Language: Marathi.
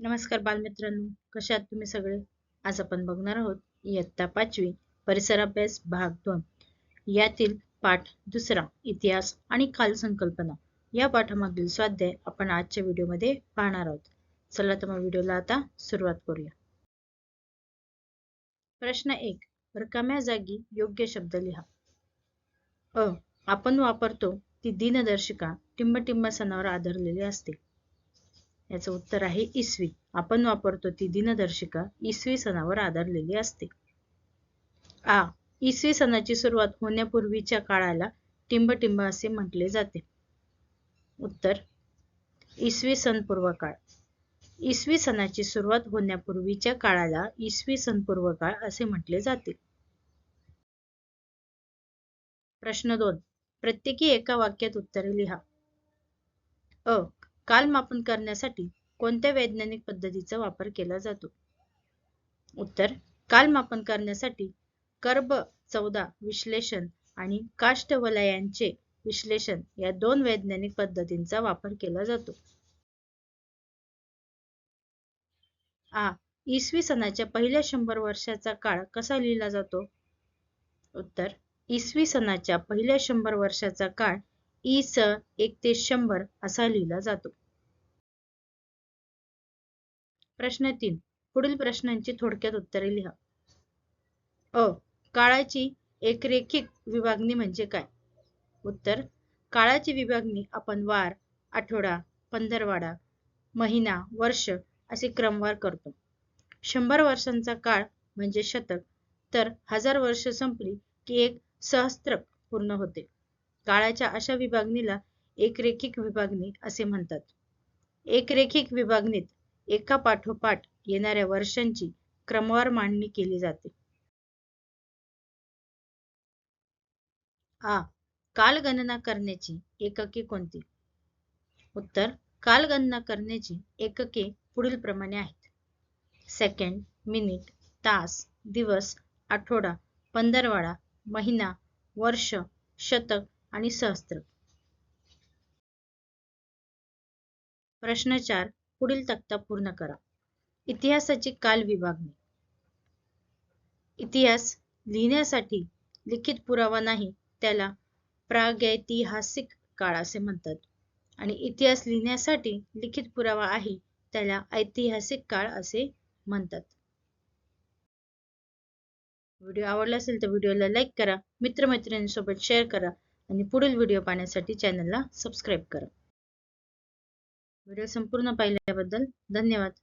नमस्कार बालमित्रांनो कशा आहात तुम्ही सगळे? आज आपण बघणार आहोत इयत्ता पाचवी परिसर अभ्यास भाग दोन. यातील पाठ दुसरा इतिहास आणि कालसंकल्पना. या पाठामागील स्वाध्याय आपण आजच्या व्हिडिओमध्ये पाहणार आहोत. चला तर मग व्हिडिओला आता सुरुवात करूया. प्रश्न एक रकाम्या जागी योग्य शब्द लिहा. अ आपण वापरतो ती दिनदर्शिका टिंबटिंब सणावर आधारलेली असते. याचं उत्तर आहे इसवी. आपण वापरतो ती दिनदर्शिका इसवी सणावर आधारलेली असते. आ. इसवी सणाची सुरुवात होण्यापूर्वीच्या काळाला टिंबटिंब असे म्हटले जाते. उत्तर. इसवी सन पूर्व काळ. इसवी सणाची सुरुवात होण्यापूर्वीच्या काळाला इसवी सन पूर्व काळ असे म्हटले जाते. प्रश्न दोन. प्रत्येकी एका वाक्यात उत्तरे लिहा. अ. कालमापन करण्यासाठी कोणत्या वैज्ञानिक पद्धतीचा वापर केला जातो? उत्तर कालमापन करण्यासाठी कर्ब चौदा विश्लेषण आणि काष्ठवलयांचे विश्लेषण या दोन वैज्ञानिक पद्धतींचा वापर केला जातो. आ इसवी सणाच्या पहिल्या शंभर वर्षाचा काळ कसा लिहिला जातो? उत्तर इसवी सणाच्या पहिल्या शंभर वर्षाचा काळ इस स एक ते शंभर असा लिहिला जातो. प्रश्न तीन. पुढील प्रश्नांची थोडक्यात उत्तरे लिहा. अ. काळाची एकरेखिक विभागणी म्हणजे काय? उत्तर. काळाची विभागणी आपण वार आठवडा पंधरवाडा महिना वर्ष असे क्रमवार करतो. शंभर वर्षांचा काळ म्हणजे शतक. तर हजार वर्ष संपली की एक सहस्त्र पूर्ण होते. काळाच्या अशा विभागणीला एकरेखिक विभागणी असे म्हणतात. एकरेखिक विभागणीत एका पाठोपाठ येणाऱ्या वर्षांची क्रमवार मांडणी केली जाते. आ. कालगणना करण्याची एकके कोणती? उत्तर. कालगणना करण्याची एकके पुढील प्रमाणे आहेत. सेकंड मिनिट तास दिवस आठवडा पंधरवाडा महिना वर्ष शतक आणि सहस्त्र. प्रश्न चार पुढील तक्ता पूर्ण करा. इतिहासाची काल विभागणी. इतिहास लिहिण्यासाठी लिखित पुरावा नाही त्याला प्रागैतिहासिक काळ असे म्हणतात. आणि इतिहास लिहिण्यासाठी लिखित पुरावा आहे त्याला ऐतिहासिक काळ असे म्हणतात. व्हिडिओ आवडला असेल तर व्हिडिओला लाईक करा मित्रमैत्रिणींसोबत शेअर करा. आणि पुढील व्हिडिओ पाहण्यासाठी चॅनलला सबस्क्राईब करा. व्हिडिओ संपूर्ण पाहिल्याबद्दल धन्यवाद.